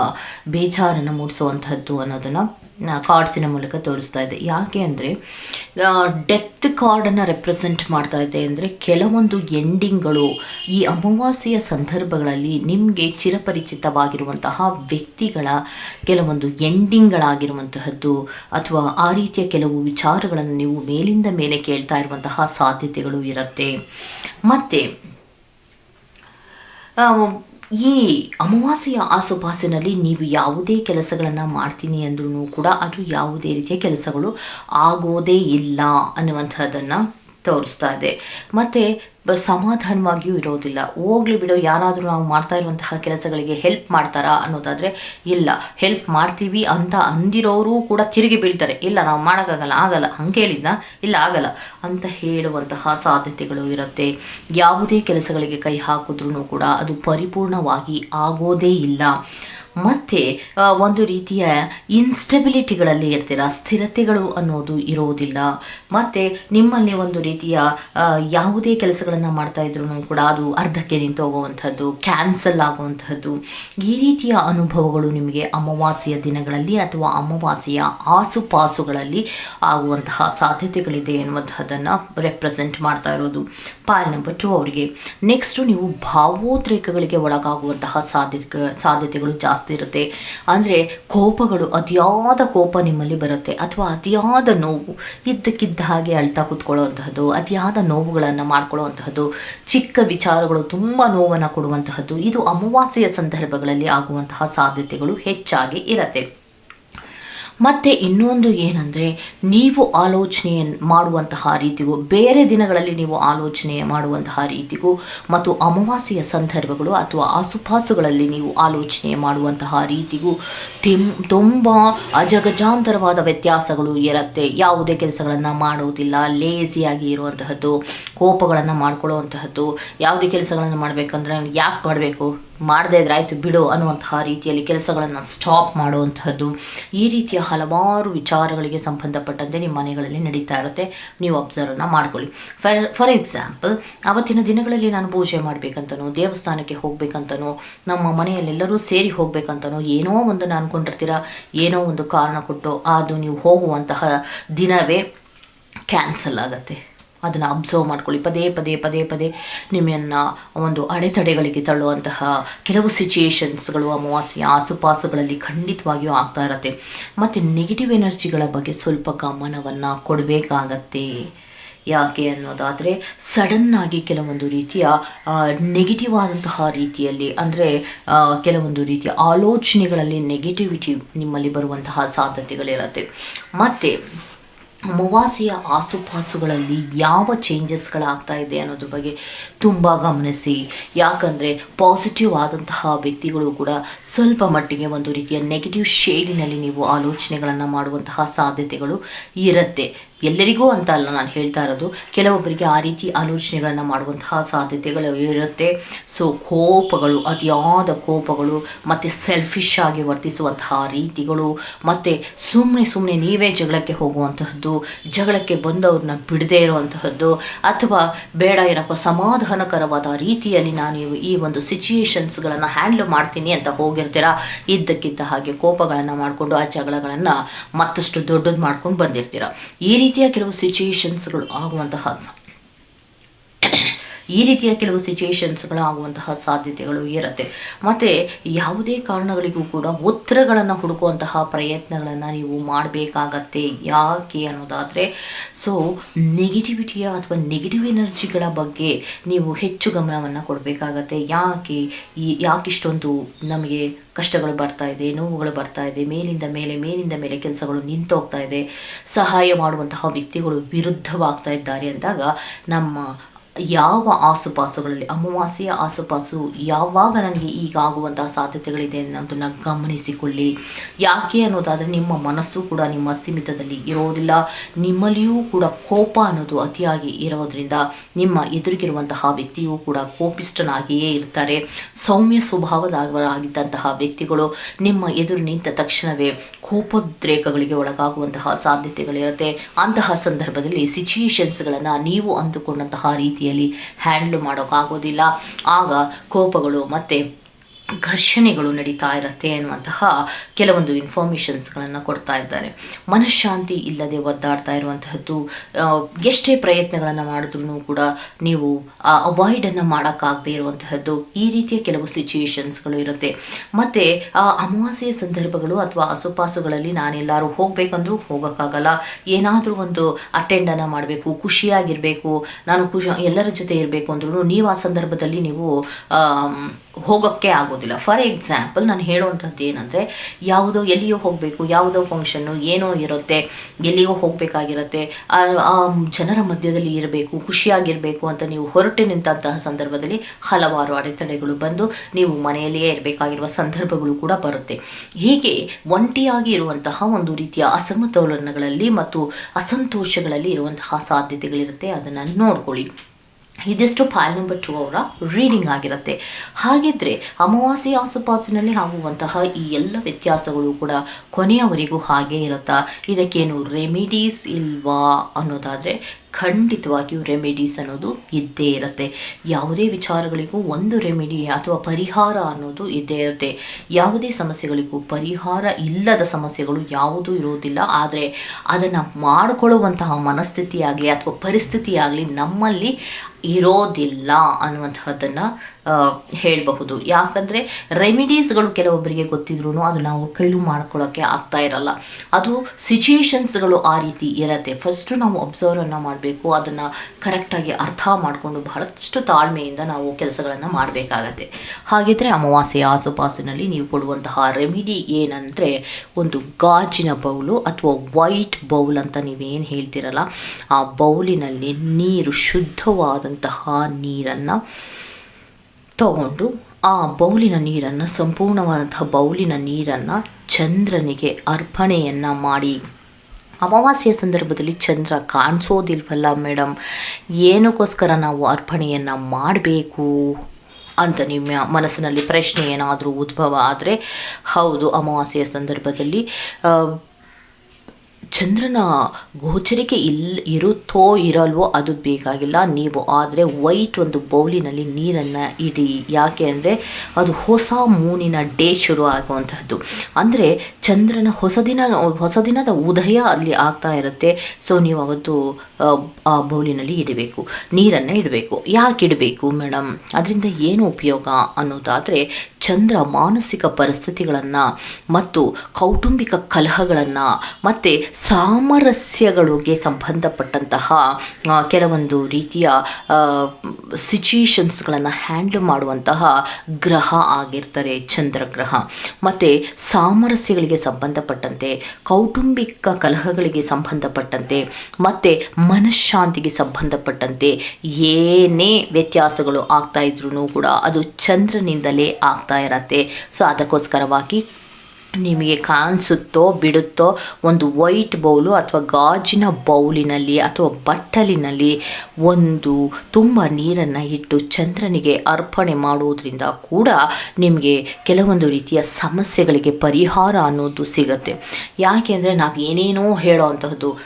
Speaker 1: ಬೇಜಾರನ್ನು ಮೂಡಿಸುವಂಥದ್ದು ಅನ್ನೋದನ್ನು ಕಾರ್ಡ್ಸಿನ ಮೂಲಕ ತೋರಿಸ್ತಾ ಇದೆ. ಯಾಕೆ ಅಂದರೆ ಡೆತ್ ಕಾರ್ಡನ್ನು ರೆಪ್ರೆಸೆಂಟ್ ಮಾಡ್ತಾ ಇದೆ ಅಂದರೆ ಕೆಲವೊಂದು ಎಂಡಿಂಗ್ಗಳು ಈ ಅಮಾವಾಸ್ಯೆಯ ಸಂದರ್ಭಗಳಲ್ಲಿ ನಿಮಗೆ ಚಿರಪರಿಚಿತವಾಗಿರುವಂತಹ ವ್ಯಕ್ತಿಗಳ ಕೆಲವೊಂದು ಎಂಡಿಂಗ್ಗಳಾಗಿರುವಂತಹದ್ದು ಅಥವಾ ಆ ರೀತಿಯ ಕೆಲವು ವಿಚಾರಗಳನ್ನು ನೀವು ಮೇಲಿಂದ ಮೇಲೆ ಕೇಳ್ತಾ ಇರುವಂತಹ ಸಾಧ್ಯತೆಗಳು ಇರುತ್ತೆ. ಮತ್ತು ಈ ಅಮಾವಾಸ್ಯೆಯ ಆಸುಪಾಸಿನಲ್ಲಿ ನೀವು ಯಾವುದೇ ಕೆಲಸಗಳನ್ನು ಮಾಡ್ತೀನಿ ಅಂದ್ರೂ ಕೂಡ ಅದು ಯಾವುದೇ ರೀತಿಯ ಕೆಲಸಗಳು ಆಗೋದೇ ಇಲ್ಲ ಅನ್ನುವಂಥದ್ದನ್ನು ತೋರಿಸ್ತಾ ಇದೆ. ಮತ್ತು ಸಮಾಧಾನವಾಗಿಯೂ ಇರೋದಿಲ್ಲ. ಹೋಗ್ಲಿ ಬಿಡು, ಯಾರಾದರೂ ನಾವು ಮಾಡ್ತಾ ಇರುವಂತಹ ಕೆಲಸಗಳಿಗೆ ಹೆಲ್ಪ್ ಮಾಡ್ತಾರಾ ಅನ್ನೋದಾದರೆ, ಇಲ್ಲ. ಹೆಲ್ಪ್ ಮಾಡ್ತೀವಿ ಅಂತ ಅಂದಿರೋರು ಕೂಡ ತಿರುಗಿ ಬೀಳ್ತಾರೆ. ಇಲ್ಲ, ನಾವು ಮಾಡೋಕ್ಕಾಗಲ್ಲ, ಆಗಲ್ಲ. ಹಂಗೆ ಹೇಳಿದ್ನ? ಇಲ್ಲ, ಆಗಲ್ಲ ಅಂತ ಹೇಳುವಂತಹ ಸಾಧ್ಯತೆಗಳು ಇರುತ್ತೆ. ಯಾವುದೇ ಕೆಲಸಗಳಿಗೆ ಕೈ ಹಾಕಿದ್ರೂ ಕೂಡ ಅದು ಪರಿಪೂರ್ಣವಾಗಿ ಆಗೋದೇ ಇಲ್ಲ. ಮತ್ತು ಒಂದು ರೀತಿಯ ಇನ್ಸ್ಟೆಬಿಲಿಟಿಗಳಲ್ಲಿ ಇರ್ತೀರ? ಸ್ಥಿರತೆಗಳು ಅನ್ನೋದು ಇರೋದಿಲ್ಲ. ಮತ್ತು ನಿಮ್ಮಲ್ಲಿ ಒಂದು ರೀತಿಯ ಯಾವುದೇ ಕೆಲಸಗಳನ್ನು ಮಾಡ್ತಾ ಇದ್ರೂ ಕೂಡ ಅದು ಅರ್ಧಕ್ಕೆ ನಿಂತು ಹೋಗುವಂಥದ್ದು ಕ್ಯಾನ್ಸಲ್ ಆಗುವಂಥದ್ದು. ಈ ರೀತಿಯ ಅನುಭವಗಳು ನಿಮಗೆ ಅಮಾವಾಸ್ಯೆಯ ದಿನಗಳಲ್ಲಿ ಅಥವಾ ಅಮಾವಾಸ್ಯೆಯ ಆಸುಪಾಸುಗಳಲ್ಲಿ ಆಗುವಂತಹ ಸಾಧ್ಯತೆಗಳಿದೆ ಎನ್ನುವಂತಹದ್ದನ್ನು ರೆಪ್ರೆಸೆಂಟ್ ಮಾಡ್ತಾ ಇರೋದು. ಪಾಲ್ ನಂಬರ್ ಟು ಅವರಿಗೆ ನೆಕ್ಸ್ಟು ನೀವು ಭಾವೋದ್ರೇಕಗಳಿಗೆ ಒಳಗಾಗುವಂತಹ ಸಾಧ್ಯತೆ ಸಾಧ್ಯತೆಗಳು ಜಾಸ್ತಿ ಇರುತ್ತೆ ಅಂದರೆ ಕೋಪಗಳು, ಅತಿಯಾದ ಕೋಪ ನಿಮ್ಮಲ್ಲಿ ಬರುತ್ತೆ. ಅಥವಾ ಅತಿಯಾದ ನೋವು, ಇದ್ದಕ್ಕಿದ್ದ ಹಾಗೆ ಅಳ್ತಾ ಕೂತ್ಕೊಳ್ಳುವಂತಹದ್ದು, ಅತಿಯಾದ ನೋವುಗಳನ್ನು ಮಾಡ್ಕೊಳ್ಳುವಂತಹದ್ದು, ಚಿಕ್ಕ ವಿಚಾರಗಳು ತುಂಬ ನೋವನ್ನು ಕೊಡುವಂತಹದ್ದು, ಇದು ಅಮಾವಾಸ್ಯೆಯ ಸಂದರ್ಭಗಳಲ್ಲಿ ಆಗುವಂತಹ ಸಾಧ್ಯತೆಗಳು ಹೆಚ್ಚಾಗಿ ಇರುತ್ತೆ. ಮತ್ತು ಇನ್ನೊಂದು ಏನಂದರೆ, ನೀವು ಆಲೋಚನೆ ಮಾಡುವಂತಹ ರೀತಿಗೂ, ಬೇರೆ ದಿನಗಳಲ್ಲಿ ನೀವು ಆಲೋಚನೆ ಮಾಡುವಂತಹ ರೀತಿಗೂ ಮತ್ತು ಅಮಾವಾಸ್ಯೆಯ ಸಂದರ್ಭಗಳು ಅಥವಾ ಆಸುಪಾಸುಗಳಲ್ಲಿ ನೀವು ಆಲೋಚನೆ ಮಾಡುವಂತಹ ರೀತಿಗೂ ತಿಮ್, ತುಂಬ ಅಜಗಜಾಂತರವಾದ ವ್ಯತ್ಯಾಸಗಳು ಇರುತ್ತೆ. ಯಾವುದೇ ಕೆಲಸಗಳನ್ನು ಮಾಡೋದಿಲ್ಲ ಲೇಸಿಯಾಗಿ ಇರುವಂತಹದ್ದು, ಕೋಪಗಳನ್ನು ಮಾಡ್ಕೊಳ್ಳುವಂತಹದ್ದು, ಯಾವುದೇ ಕೆಲಸಗಳನ್ನು ಮಾಡಬೇಕಂದ್ರೆ, ಯಾಕೆ ಮಾಡಬೇಕು? ಮಾಡದೇ ಇದ್ರೆ ಆಯಿತು ಬಿಡು ಅನ್ನುವಂತಹ ರೀತಿಯಲ್ಲಿ ಕೆಲಸಗಳನ್ನು ಸ್ಟಾಪ್ ಮಾಡುವಂಥದ್ದು ಈ ರೀತಿಯ ಹಲವಾರು ವಿಚಾರಗಳಿಗೆ ಸಂಬಂಧಪಟ್ಟಂತೆ ನಿಮ್ಮ ಮನೆಗಳಲ್ಲಿ ನಡೀತಾ ಇರುತ್ತೆ. ನೀವು ಅಬ್ಸರ್ವ್ನ ಮಾಡ್ಕೊಳ್ಳಿ. ಫಾರ್ ಫಾರ್ ಎಕ್ಸಾಂಪಲ್ ಅವತ್ತಿನ ದಿನಗಳಲ್ಲಿ ನಾನು ಪೂಜೆ ಮಾಡಬೇಕಂತನೋ, ದೇವಸ್ಥಾನಕ್ಕೆ ಹೋಗ್ಬೇಕಂತನೋ, ನಮ್ಮ ಮನೆಯಲ್ಲೆಲ್ಲರೂ ಸೇರಿ ಹೋಗ್ಬೇಕಂತನೋ ಏನೋ ಒಂದು ನಾನು ಅಂದ್ಕೊಂಡಿರ್ತೀರ ಏನೋ ಒಂದು ಕಾರಣ ಕೊಟ್ಟು ಅದು ನೀವು ಹೋಗುವಂತಹ ದಿನವೇ ಕ್ಯಾನ್ಸಲ್ ಆಗುತ್ತೆ. ಅದನ್ನು ಅಬ್ಸರ್ವ್ ಮಾಡ್ಕೊಳ್ಳಿ. ಪದೇ ಪದೇ ಪದೇ ಪದೇ ನಿಮ್ಮನ್ನು ಒಂದು ಅಡೆತಡೆಗಳಿಗೆ ತಳ್ಳುವಂತಹ ಕೆಲವು ಸಿಚುಯೇಷನ್ಸ್ಗಳು ಅಮಾವಾಸ್ಯ, ಆಸುಪಾಸುಗಳಲ್ಲಿ ಖಂಡಿತವಾಗಿಯೂ ಆಗ್ತಾ ಇರುತ್ತೆ. ಮತ್ತು ನೆಗೆಟಿವ್ ಎನರ್ಜಿಗಳ ಬಗ್ಗೆ ಸ್ವಲ್ಪ ಗಮನವನ್ನು ಕೊಡಬೇಕಾಗತ್ತೆ. ಯಾಕೆ ಅನ್ನೋದಾದರೆ ಸಡನ್ನಾಗಿ ಕೆಲವೊಂದು ರೀತಿಯ ನೆಗೆಟಿವ್ ಆದಂತಹ ರೀತಿಯಲ್ಲಿ ಅಂದರೆ ಕೆಲವೊಂದು ರೀತಿಯ ಆಲೋಚನೆಗಳಲ್ಲಿ ನೆಗೆಟಿವಿಟಿ ನಿಮ್ಮಲ್ಲಿ ಬರುವಂತಹ ಸಾಧ್ಯತೆಗಳಿರುತ್ತೆ. ಮತ್ತು ಅಮಾವಾಸ್ಯೆಯ ಆಸುಪಾಸುಗಳಲ್ಲಿ ಯಾವ ಚೇಂಜಸ್ಗಳಾಗ್ತಾ ಇದೆ ಅನ್ನೋದ್ರ ಬಗ್ಗೆ ತುಂಬ ಗಮನಿಸಿ. ಯಾಕಂದರೆ ಪಾಸಿಟಿವ್ ಆದಂತಹ ವ್ಯಕ್ತಿಗಳು ಕೂಡ ಸ್ವಲ್ಪ ಮಟ್ಟಿಗೆ ಒಂದು ರೀತಿಯ ನೆಗೆಟಿವ್ ಶೇಡಿನಲ್ಲಿ ನೀವು ಆಲೋಚನೆಗಳನ್ನು ಮಾಡುವಂತಹ ಸಾಧ್ಯತೆಗಳು ಇರುತ್ತೆ. ಎಲ್ಲರಿಗೂ ಅಂತ ಅಲ್ಲ, ನಾನು ಹೇಳ್ತಾ ಇರೋದು, ಕೆಲವೊಬ್ಬರಿಗೆ ಆ ರೀತಿ ಆಲೋಚನೆಗಳನ್ನು ಮಾಡುವಂತಹ ಸಾಧ್ಯತೆಗಳು ಇರುತ್ತೆ. ಸೊ ಕೋಪಗಳು, ಅತಿಯಾದ ಕೋಪಗಳು, ಮತ್ತು ಸೆಲ್ಫಿಶ್ ಆಗಿ ವರ್ತಿಸುವಂತಹ ರೀತಿಗಳು, ಮತ್ತು ಸುಮ್ಮನೆ ಸುಮ್ಮನೆ ನೀವೇ ಜಗಳಕ್ಕೆ ಹೋಗುವಂತಹದ್ದು, ಜಗಳಕ್ಕೆ ಬಂದವ್ರನ್ನ ಬಿಡದೇ ಇರುವಂತಹದ್ದು, ಅಥವಾ ಬೇಡ ಏನಪ್ಪ ಸಮಾಧಾನಕರವಾದ ರೀತಿಯಲ್ಲಿ ನಾನು ಈ ಒಂದು ಸಿಚುಯೇಷನ್ಸ್ಗಳನ್ನು ಹ್ಯಾಂಡಲ್ ಮಾಡ್ತೀನಿ ಅಂತ ಹೋಗಿರ್ತೀರಾ? ಇದ್ದಕ್ಕಿದ್ದ ಹಾಗೆ ಕೋಪಗಳನ್ನು ಮಾಡಿಕೊಂಡು ಆ ಜಗಳಗಳನ್ನು ಮತ್ತಷ್ಟು ದೊಡ್ಡದು ಮಾಡ್ಕೊಂಡು ಬಂದಿರ್ತೀರ? ಈ ರೀತಿಯ ಕೆಲವು ಸಿಚುಯೇಷನ್ಸ್ಗಳು ಆಗುವಂತಹ ಈ ರೀತಿಯ ಕೆಲವು ಸಿಚುಯೇಷನ್ಸ್ಗಳು ಆಗುವಂತಹ ಸಾಧ್ಯತೆಗಳು ಇರುತ್ತೆ. ಮತ್ತು ಯಾವುದೇ ಕಾರಣಗಳಿಗೂ ಕೂಡ ಉತ್ತರಗಳನ್ನು ಹುಡುಕುವಂತಹ ಪ್ರಯತ್ನಗಳನ್ನು ನೀವು ಮಾಡಬೇಕಾಗತ್ತೆ. ಯಾಕೆ ಅನ್ನೋದಾದರೆ ಸೊ ನೆಗೆಟಿವಿಟಿಯ ಅಥವಾ ನೆಗೆಟಿವ್ ಎನರ್ಜಿಗಳ ಬಗ್ಗೆ ನೀವು ಹೆಚ್ಚು ಗಮನವನ್ನು ಕೊಡಬೇಕಾಗತ್ತೆ. ಯಾಕೆ ಈ, ಯಾಕಿಷ್ಟೊಂದು ನಮಗೆ ಕಷ್ಟಗಳು ಬರ್ತಾ ಇದೆ, ನೋವುಗಳು ಬರ್ತಾ ಇದೆ, ಮೇಲಿಂದ ಮೇಲೆ ಮೇಲಿಂದ ಮೇಲೆ ಕೆಲಸಗಳು ನಿಂತು ಹೋಗ್ತಾ ಇದೆ, ಸಹಾಯ ಮಾಡುವಂತಹ ವ್ಯಕ್ತಿಗಳು ವಿರುದ್ಧವಾಗ್ತಾ ಇದ್ದಾರೆ ಅಂದಾಗ ನಮ್ಮ ಯಾವ ಆಸುಪಾಸುಗಳಲ್ಲಿ, ಅಮಾವಾಸ್ಯೆಯ ಆಸುಪಾಸು ಯಾವಾಗ ನನಗೆ ಈಗ ಸಾಧ್ಯತೆಗಳಿದೆ ಅನ್ನೋದನ್ನು ಗಮನಿಸಿಕೊಳ್ಳಿ. ಯಾಕೆ ಅನ್ನೋದಾದರೆ ನಿಮ್ಮ ಮನಸ್ಸು ಕೂಡ ನಿಮ್ಮ ಸ್ಥಿಮಿತದಲ್ಲಿ ಇರೋದಿಲ್ಲ. ನಿಮ್ಮಲ್ಲಿಯೂ ಕೂಡ ಕೋಪ ಅನ್ನೋದು ಅತಿಯಾಗಿ ಇರೋದ್ರಿಂದ ನಿಮ್ಮ ಎದುರಿಗಿರುವಂತಹ ವ್ಯಕ್ತಿಯೂ ಕೂಡ ಕೋಪಿಷ್ಟನಾಗಿಯೇ ಇರ್ತಾರೆ. ಸೌಮ್ಯ ಸ್ವಭಾವದಾಗಿದ್ದಂತಹ ವ್ಯಕ್ತಿಗಳು ನಿಮ್ಮ ಎದುರು ನಿಂತ ತಕ್ಷಣವೇ ಕೋಪೋದ್ರೇಕಗಳಿಗೆ ಒಳಗಾಗುವಂತಹ ಸಾಧ್ಯತೆಗಳಿರುತ್ತೆ. ಅಂತಹ ಸಂದರ್ಭದಲ್ಲಿ ಸಿಚುಯೇಷನ್ಸ್ಗಳನ್ನು ನೀವು ಅಂದುಕೊಂಡಂತಹ ರೀತಿಯಲ್ಲಿ ಹ್ಯಾಂಡ್ಲ್ ಮಾಡೋಕ್ಕಾಗೋದಿಲ್ಲ. ಆಗ ಕೋಪಗಳು ಮತ್ತು ಘರ್ಷಣೆಗಳು ನಡೀತಾ ಇರುತ್ತೆ ಅನ್ನುವಂತಹ ಕೆಲವೊಂದು ಇನ್ಫಾರ್ಮೇಷನ್ಸ್ಗಳನ್ನು ಕೊಡ್ತಾ ಇದ್ದಾರೆ. ಮನಃಶಾಂತಿ ಇಲ್ಲದೆ ಒದ್ದಾಡ್ತಾ ಇರುವಂತಹದ್ದು ಆ, ಎಷ್ಟೇ ಪ್ರಯತ್ನಗಳನ್ನು ಮಾಡಿದ್ರೂ ಕೂಡ ನೀವು ಅವಾಯ್ಡನ್ನು ಮಾಡೋಕ್ಕಾಗದೇ ಇರುವಂತಹದ್ದು ಈ ರೀತಿಯ ಕೆಲವು ಸಿಚುಯೇಷನ್ಸ್ಗಳು ಇರುತ್ತೆ. ಮತ್ತು ಆ ಅಮಾವಾಸ್ಯೆಯ ಸಂದರ್ಭಗಳು ಅಥವಾ ಆಸುಪಾಸುಗಳಲ್ಲಿ ನಾನೆಲ್ಲರೂ ಹೋಗಬೇಕಂದ್ರೂ ಹೋಗೋಕ್ಕಾಗಲ್ಲ. ಏನಾದರೂ ಒಂದು ಅಟೆಂಡನ್ನು ಮಾಡಬೇಕು ಖುಷಿಯಾಗಿರಬೇಕು ನಾನು ಖುಷಿ ಎಲ್ಲರ ಜೊತೆ ಇರಬೇಕು ಅಂದ್ರೂ ನೀವು ಆ ಸಂದರ್ಭದಲ್ಲಿ ನೀವು ಹೋಗೋಕ್ಕೆ ಆಗೋದಿಲ್ಲ. ಫಾರ್ ಎಕ್ಸಾಂಪಲ್ ನಾನು ಹೇಳುವಂಥದ್ದು ಏನಂದರೆ, ಯಾವುದೋ ಎಲ್ಲಿಯೋ ಹೋಗಬೇಕು, ಯಾವುದೋ ಫಂಕ್ಷನ್ನು ಏನೋ ಇರುತ್ತೆ, ಎಲ್ಲಿಯೋ ಹೋಗಬೇಕಾಗಿರುತ್ತೆ ಜನರ ಮಧ್ಯದಲ್ಲಿ ಇರಬೇಕು, ಖುಷಿಯಾಗಿರಬೇಕು ಅಂತ ನೀವು ಹೊರಟು ನಿಂತಹ ಸಂದರ್ಭದಲ್ಲಿ ಹಲವಾರು ಅಡೆತಡೆಗಳು ಬಂದು ನೀವು ಮನೆಯಲ್ಲಿಯೇ ಇರಬೇಕಾಗಿರುವ ಸಂದರ್ಭಗಳು ಕೂಡ ಬರುತ್ತೆ. ಹೀಗೆ ಒಂಟಿಯಾಗಿ ಇರುವಂತಹ ಒಂದು ರೀತಿಯ ಅಸಮತೋಲನಗಳಲ್ಲಿ ಮತ್ತು ಅಸಂತೋಷಗಳಲ್ಲಿ ಇರುವಂತಹ ಸಾಧ್ಯತೆಗಳಿರುತ್ತೆ. ಅದನ್ನು ನೋಡ್ಕೊಳ್ಳಿ. ಇದಿಷ್ಟು ಫೈಲ್ ನಂಬರ್ ಟು ಅವರ ರೀಡಿಂಗ್ ಆಗಿರುತ್ತೆ. ಹಾಗಿದ್ರೆ ಅಮಾವಾಸ್ಯೆ ಆಸುಪಾಸಿನಲ್ಲಿ ಆಗುವಂತಹ ಈ ಎಲ್ಲ ವ್ಯತ್ಯಾಸಗಳು ಕೂಡ ಕೊನೆಯವರೆಗೂ ಹಾಗೆ ಇರುತ್ತಾ? ಇದಕ್ಕೇನು ರೆಮಿಡೀಸ್ ಇಲ್ವಾ ಅನ್ನೋದಾದರೆ ಖಂಡಿತವಾಗಿಯೂ ರೆಮಿಡೀಸ್ ಅನ್ನೋದು ಇದ್ದೇ ಇರುತ್ತೆ. ಯಾವುದೇ ವಿಚಾರಗಳಿಗೂ ಒಂದು ರೆಮಿಡಿ ಅಥವಾ ಪರಿಹಾರ ಅನ್ನೋದು ಇದ್ದೇ ಇರುತ್ತೆ. ಯಾವುದೇ ಸಮಸ್ಯೆಗಳಿಗೂ ಪರಿಹಾರ ಇಲ್ಲದ ಸಮಸ್ಯೆಗಳು ಯಾವುದೂ ಇರೋದಿಲ್ಲ ಆದರೆ ಅದನ್ನು ಮಾಡಿಕೊಳ್ಳುವಂತಹ ಮನಸ್ಥಿತಿಯಾಗಲಿ ಅಥವಾ ಪರಿಸ್ಥಿತಿಯಾಗಲಿ ನಮ್ಮಲ್ಲಿ ಇರೋದಿಲ್ಲ ಅನ್ನುವಂತಹದ್ದನ್ನು ಹೇಳಬಹುದು. ಯಾಕಂದರೆ ರೆಮಿಡೀಸ್ಗಳು ಕೆಲವೊಬ್ಬರಿಗೆ ಗೊತ್ತಿದ್ರೂ ಅದು ನಾವು ಕೈಲೂ ಮಾಡ್ಕೊಳ್ಳೋಕ್ಕೆ ಆಗ್ತಾ ಇರಲ್ಲ. ಅದು ಸಿಚುಯೇಷನ್ಸ್ಗಳು ಆ ರೀತಿ ಇರತ್ತೆ. ಫಸ್ಟು ನಾವು ಅಬ್ಸರ್ವನ್ನು ಮಾಡಬೇಕು, ಅದನ್ನು ಕರೆಕ್ಟಾಗಿ ಅರ್ಥ ಮಾಡಿಕೊಂಡು ಬಹಳಷ್ಟು ತಾಳ್ಮೆಯಿಂದ ನಾವು ಕೆಲಸಗಳನ್ನು ಮಾಡಬೇಕಾಗತ್ತೆ. ಹಾಗಿದ್ರೆ ಅಮಾವಾಸ್ಯೆಯ ಆಸುಪಾಸಿನಲ್ಲಿ ನೀವು ಕೊಡುವಂತಹ ರೆಮಿಡಿ ಏನಂದರೆ ಒಂದು ಗಾಜಿನ ಬೌಲು ಅಥವಾ ವೈಟ್ ಬೌಲ್ ಅಂತ ನೀವೇನು ಹೇಳ್ತಿರಲ್ಲ, ಆ ಬೌಲಿನಲ್ಲಿ ನೀರು ಶುದ್ಧವಾದಂತಹ ನೀರನ್ನು ತಗೊಂಡು ಆ ಬೌಲಿನ ನೀರನ್ನು ಸಂಪೂರ್ಣವಾದಂತಹ ಬೌಲಿನ ನೀರನ್ನು ಚಂದ್ರನಿಗೆ ಅರ್ಪಣೆಯನ್ನು ಮಾಡಿ. ಅಮಾವಾಸ್ಯೆಯ ಸಂದರ್ಭದಲ್ಲಿ ಚಂದ್ರ ಕಾಣಿಸೋದಿಲ್ವಲ್ಲ ಮೇಡಮ್ ಏನಕ್ಕೋಸ್ಕರ ನಾವು ಅರ್ಪಣೆಯನ್ನು ಮಾಡಬೇಕು ಅಂತ ನಿಮ್ಮ ಮನಸ್ಸಿನಲ್ಲಿ ಪ್ರಶ್ನೆ ಏನಾದರೂ ಉದ್ಭವ ಆದರೆ? ಹೌದು, ಅಮಾವಾಸ್ಯೆಯ ಸಂದರ್ಭದಲ್ಲಿ ಚಂದ್ರನ ಗೋಚರಿಕೆ ಇಲ್ ಇರುತ್ತೋ ಇರಲ್ವೋ ಅದು ಬೇಕಾಗಿಲ್ಲ. ನೀವು ಆದರೆ ವೈಟ್ ಒಂದು ಬೌಲಿನಲ್ಲಿ ನೀರನ್ನು ಇಡಿ. ಯಾಕೆ ಅಂದರೆ ಅದು ಹೊಸ ಮೂನಿನ ಡೇ ಶುರು ಆಗುವಂತಹದ್ದು. ಅಂದರೆ ಚಂದ್ರನ ಹೊಸ ದಿನ ಹೊಸ ದಿನದ ಉದಯ ಅಲ್ಲಿ ಆಗ್ತಾ ಇರುತ್ತೆ. ಸೊ ನೀವು ಅವತ್ತು ಆ, ಬೌಲಿನಲ್ಲಿ ಇಡಬೇಕು. ನೀರನ್ನು ಇಡಬೇಕು. ಯಾಕೆ ಇಡಬೇಕು ಮೇಡಮ್ ಅದರಿಂದ ಏನು ಉಪಯೋಗ ಅನ್ನೋದಾದರೆ ಚಂದ್ರ ಮಾನಸಿಕ ಪರಿಸ್ಥಿತಿಗಳನ್ನು ಮತ್ತು ಕೌಟುಂಬಿಕ ಕಲಹಗಳನ್ನು ಮತ್ತು ಸಾಮರಸ್ಯಗಳಿಗೆ ಸಂಬಂಧಪಟ್ಟಂತಹ ಕೆಲವೊಂದು ರೀತಿಯ ಸಿಚುಯೇಷನ್ಸ್ಗಳನ್ನು ಹ್ಯಾಂಡಲ್ ಮಾಡುವಂತಹ ಗ್ರಹ ಆಗಿರ್ತಾರೆ ಚಂದ್ರಗ್ರಹ ಮತ್ತು ಸಾಮರಸ್ಯಗಳಿಗೆ ಸಂಬಂಧಪಟ್ಟಂತೆ, ಕೌಟುಂಬಿಕ ಕಲಹಗಳಿಗೆ ಸಂಬಂಧಪಟ್ಟಂತೆ, ಮತ್ತು ಮನಃಶಾಂತಿಗೆ ಸಂಬಂಧಪಟ್ಟಂತೆ ಏನೇ ವ್ಯತ್ಯಾಸಗಳು ಆಗ್ತಾ ಇದ್ರೂ ಕೂಡ ಅದು ಚಂದ್ರನಿಂದಲೇ ಆಗ್ತಾ ಇರತ್ತೆ. ಸೊ ಅದಕ್ಕೋಸ್ಕರವಾಗಿ ನಿಮಗೆ ಕಾಣಿಸುತ್ತೋ, ಬಿಡುತ್ತೋ ಒಂದು ವೈಟ್ ಬೌಲು ಅಥವಾ ಗಾಜಿನ ಬೌಲಿನಲ್ಲಿ ಅಥವಾ ಬಟ್ಟಲಿನಲ್ಲಿ ಒಂದು ತುಂಬ ನೀರನ್ನು ಇಟ್ಟು ಚಂದ್ರನಿಗೆ ಅರ್ಪಣೆ ಮಾಡುವುದರಿಂದ ಕೂಡ ನಿಮಗೆ ಕೆಲವೊಂದು ರೀತಿಯ ಸಮಸ್ಯೆಗಳಿಗೆ ಪರಿಹಾರ ಅನ್ನೋದು ಸಿಗುತ್ತೆ. ಯಾಕೆ ಅಂದರೆ ನಾವು ಏನೇನೋ ಹೇಳೋ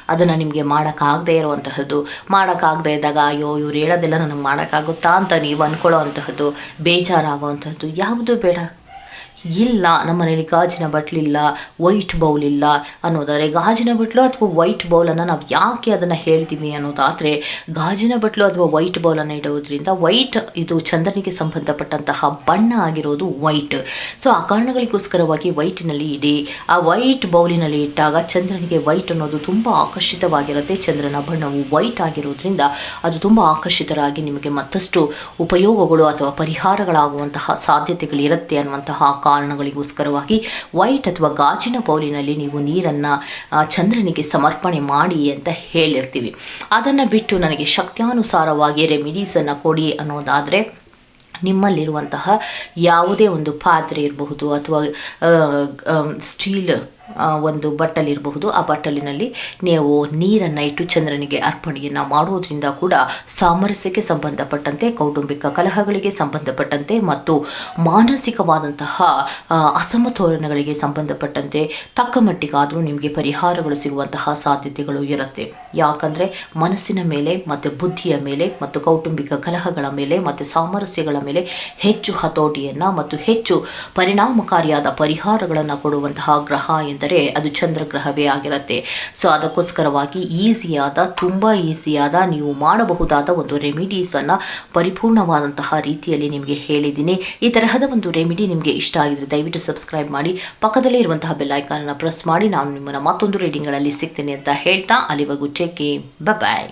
Speaker 1: ಅದನ್ನು ನಿಮಗೆ ಮಾಡೋಕ್ಕಾಗದೇ ಇರುವಂತಹದ್ದು, ಮಾಡೋಕ್ಕಾಗದೇ ಇದ್ದಾಗ ಅಯ್ಯೋ, ಇವ್ರು ಹೇಳೋದೆಲ್ಲ ನನಗೆ ಮಾಡೋಕ್ಕಾಗುತ್ತಾ ಅಂತ ನೀವು ಅಂದ್ಕೊಳ್ಳೋ ಅಂತಹದ್ದು ಬೇಜಾರಾಗುವಂಥದ್ದು ಯಾವುದು ಬೇಡ. ಇಲ್ಲ, ನಮ್ಮ ಮನೇಲಿ ಗಾಜಿನ ಬಟ್ಲಿಲ್ಲ ವೈಟ್ ಬೌಲ್ ಇಲ್ಲ ಅನ್ನೋದಾದರೆ ಗಾಜಿನ ಬಟ್ಲು ಅಥವಾ ವೈಟ್ ಬೌಲನ್ನು ನಾವು ಯಾಕೆ ಅದನ್ನು ಹೇಳ್ತೀವಿ ಅನ್ನೋದಾದರೆ ಗಾಜಿನ ಬಟ್ಲು ಅಥವಾ ವೈಟ್ ಬೌಲನ್ನು ಇಡೋದ್ರಿಂದ ವೈಟ್ ಇದು ಚಂದ್ರನಿಗೆ ಸಂಬಂಧಪಟ್ಟಂತಹ ಬಣ್ಣ ಆಗಿರೋದು ವೈಟ್ ಸೊ ಆ ಕಾರಣಗಳಿಗೋಸ್ಕರವಾಗಿ ವೈಟಿನಲ್ಲಿ ಇಡಿ. ಆ ವೈಟ್ ಬೌಲಿನಲ್ಲಿ ಇಟ್ಟಾಗ ಚಂದ್ರನಿಗೆ ವೈಟ್ ಅನ್ನೋದು ತುಂಬ ಆಕರ್ಷಿತವಾಗಿರುತ್ತೆ. ಚಂದ್ರನ ಬಣ್ಣವು ವೈಟ್ ಆಗಿರೋದ್ರಿಂದ ಅದು ತುಂಬ ಆಕರ್ಷಿತರಾಗಿ ನಿಮಗೆ ಮತ್ತಷ್ಟು ಉಪಯೋಗಗಳು ಅಥವಾ ಪರಿಹಾರಗಳಾಗುವಂತಹ ಸಾಧ್ಯತೆಗಳಿರುತ್ತೆ ಅನ್ನುವಂತಹ ಕಾರಣಗಳಿಗೋಸ್ಕರವಾಗಿ ವೈಟ್ ಅಥವಾ ಗಾಜಿನ ಬೌಲಿನಲ್ಲಿ ನೀವು ನೀರನ್ನು ಚಂದ್ರನಿಗೆ ಸಮರ್ಪಣೆ ಮಾಡಿ ಅಂತ ಹೇಳಿರ್ತೀವಿ. ಅದನ್ನು ಬಿಟ್ಟು ನನಗೆ ಶಕ್ತ್ಯಾನುಸಾರವಾಗಿ ರೆಮಿಡೀಸನ್ನು ಕೊಡಿ ಅನ್ನೋದಾದರೆ ನಿಮ್ಮಲ್ಲಿರುವಂತಹ ಯಾವುದೇ ಒಂದು ಪಾತ್ರೆ ಇರಬಹುದು ಅಥವಾ ಸ್ಟೀಲ್ ಒಂದು ಬಟ್ಟಲಿರಬಹುದು ಆ ಬಟ್ಟಲಿನಲ್ಲಿ ನೀವು ನೀರನ್ನು ಇಟ್ಟು ಚಂದ್ರನಿಗೆ ಅರ್ಪಣೆಯನ್ನು ಮಾಡೋದ್ರಿಂದ ಕೂಡ ಸಾಮರಸ್ಯಕ್ಕೆ ಸಂಬಂಧಪಟ್ಟಂತೆ, ಕೌಟುಂಬಿಕ ಕಲಹಗಳಿಗೆ ಸಂಬಂಧಪಟ್ಟಂತೆ ಮತ್ತು ಮಾನಸಿಕವಾದಂತಹ ಅಸಮತೋಲನಗಳಿಗೆ ಸಂಬಂಧಪಟ್ಟಂತೆ ತಕ್ಕ ಮಟ್ಟಿಗಾದರೂ ನಿಮಗೆ ಪರಿಹಾರಗಳು ಸಿಗುವಂತಹ ಸಾಧ್ಯತೆಗಳು ಇರುತ್ತೆ. ಯಾಕಂದರೆ ಮನಸ್ಸಿನ ಮೇಲೆ ಮತ್ತು ಬುದ್ಧಿಯ ಮೇಲೆ ಮತ್ತು ಕೌಟುಂಬಿಕ ಕಲಹಗಳ ಮೇಲೆ ಮತ್ತು ಸಾಮರಸ್ಯಗಳ ಮೇಲೆ ಹೆಚ್ಚು ಹತೋಟಿಯನ್ನು ಮತ್ತು ಹೆಚ್ಚು ಪರಿಣಾಮಕಾರಿಯಾದ ಪರಿಹಾರಗಳನ್ನು ಕೊಡುವಂತಹ ಗ್ರಹ ಎಂದರೆ ಅದು ಚಂದ್ರಗ್ರಹವೇ ಆಗಿರುತ್ತೆ. ಸೊ ಅದಕ್ಕೋಸ್ಕರವಾಗಿ ಈಸಿಯಾದ, ತುಂಬ ಈಸಿಯಾದ ನೀವು ಮಾಡಬಹುದಾದ ಒಂದು ರೆಮಿಡೀಸನ್ನು ಪರಿಪೂರ್ಣವಾದಂತಹ ರೀತಿಯಲ್ಲಿ ನಿಮಗೆ ಹೇಳಿದ್ದೀನಿ. ಈ ತರಹದ ಒಂದು ರೆಮಿಡಿ ನಿಮಗೆ ಇಷ್ಟ ಆಗಿದ್ರೆ ದಯವಿಟ್ಟು ಸಬ್ಸ್ಕ್ರೈಬ್ ಮಾಡಿ, ಪಕ್ಕದಲ್ಲೇ ಇರುವಂತಹ ಬೆಲ್ಲೈಕಾನನ್ನು ಪ್ರೆಸ್ ಮಾಡಿ, ನಾನು ನಿಮ್ಮನ್ನು ಮತ್ತೊಂದು ರೀಡಿಂಗ್ಗಳಲ್ಲಿ ಸಿಗ್ತೇನೆ ಅಂತ ಹೇಳ್ತಾ, ಅಲ್ಲಿವರೆಗೂ ಚೆಕ್ ಬಾಯ್